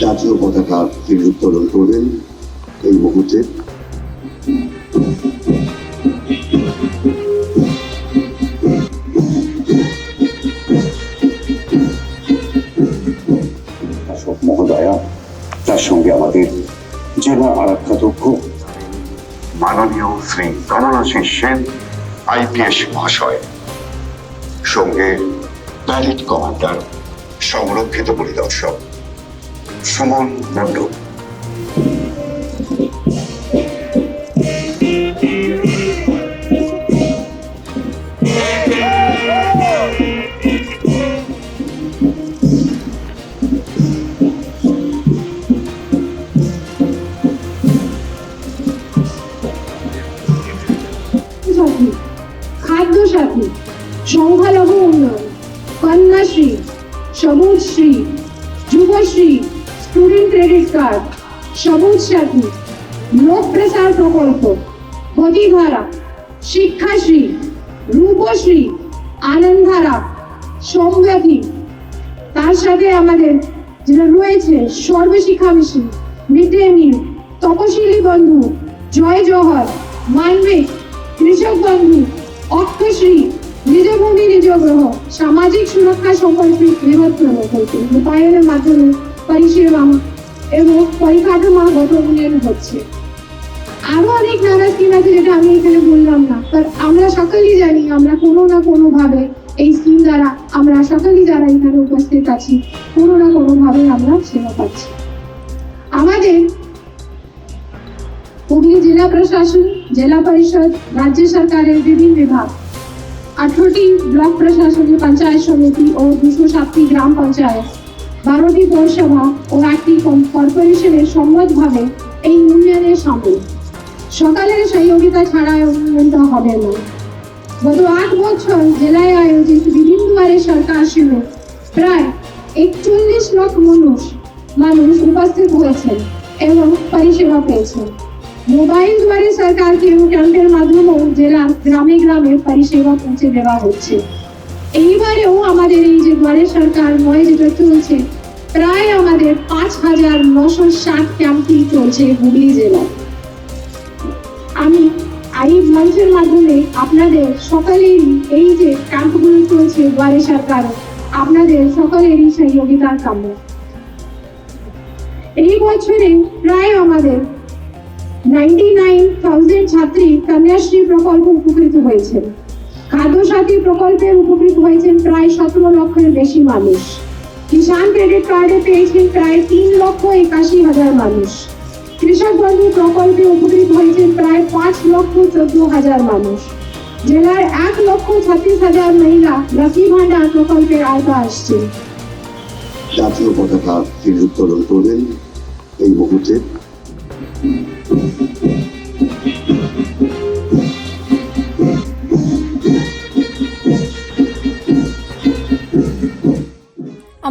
জাতীয় পতাকা তিনি উত্তোলন করবেন এই মুহূর্তে। তার সঙ্গে আমাদের জেলা আরাধ্যাধ্যক্ষ মাননীয় শ্রী গণনাথ সেন আইপিএস মহাশয়, সঙ্গে প্যারেড কমান্ডার, সংরক্ষিত পরিদর্শক সুমন মণ্ডল খাদ্য সংখ্যালঘু উন্নয়ন Kanyashree Sabuj Shree Yuvashree student credit card Sabuj Sathi লোক প্রসার প্রকল্প গতিধারা শিক্ষাশ্রী, রূপশ্রী আনন্দধারা সংগতি তার সাথে আমাদের যেটা রয়েছে, Sarvashiksha mission mid day meal, Taposili Bandhu, জয় জহর মানবিক, কৃষক বন্ধু অক্ষশ্রী নিজ ভূমি নিজ গ্রহ, সামাজিক সুরক্ষা সম্পর্কে বৃহৎ প্রকল্প রূপায়ণের মাধ্যমে পরিষেবা এবং পরিকাঠামোগত উন্নয়ন হচ্ছে। আরও অনেক নানা স্কিম আছে যেটা আমি এখানে বললাম না বাট আমরা সকলেই জানি, আমরা কোনো না কোনো ভাবে এই স্কিম দ্বারা আমরা সকলেই যারা এখানে উপস্থিত আছি, কোনো না কোনো ভাবে আমরা সেবা পাচ্ছি। আমাদের হুগলি জেলা প্রশাসন, জেলা পরিষদ, রাজ্য সরকারের বিভিন্ন বিভাগ, আঠারোটি ব্লক প্রশাসনের পঞ্চায়েত সমিতি ও দুশো সাতটি গ্রাম পঞ্চায়েত বারোটি পৌরসভা ও একটি কর্পোরেশনের সম্মতভাবে এই উন্নয়নের সামিল। সকালের সহযোগিতা ছাড়া এই উন্নয়নটা হবে না। গত আট বছর জেলায় আয়োজিত বিভিন্ন দুয়ারে সরকার শিবির প্রায় একচল্লিশ লক্ষ মানুষ মানুষ উপস্থিত হয়েছেন এবং পরিষেবা পেয়েছেন মোবাইল দুয়ারে সরকার কেউ ক্যাম্পের মাধ্যমেও জেলার গ্রামে গ্রামে পরিষেবা পৌঁছে দেওয়া হচ্ছে। এইবারেও আমাদের এই যে দুয়ারে সরকার নয় যেটা চলছে, প্রায় আমাদের পাঁচ হাজার নশো ষাট ক্যাম্পই চলছে হুগলি জেলায়। আমি এই মঞ্চের মাধ্যমে আপনাদের সকলেরই এই যে ক্যাম্পগুলো চলছে দুয়ারে সরকার, আপনাদের সকলেরই সহযোগিতার কাম্য। এই বছরে প্রায় আমাদের নাইনটি নাইন থাউজেন্ড ছাত্রী কন্যাশ্রী প্রকল্প উপকৃত হয়েছেন খাদ্য সাথী প্রকল্পে উপকৃত হয়েছেন প্রায় সতেরো লক্ষের বেশি মানুষ। কিষাণ ক্রেডিট কার্ডে পেয়েছেন প্রায় তিন লক্ষ একাশি হাজার মানুষ। কৃষক বন্ধু প্রকল্পে উপকৃত হয়েছেন প্রায় পাঁচ লক্ষ চোদ্দ হাজার মানুষ। জেলার এক লক্ষ ছাত্রিশ হাজার মহিলা লক্ষ্মী ভান্ডার প্রকল্পের আওতা আসছে জাতীয় পতাকা তিনি উত্তোলন করবেন এই মুহূর্তে।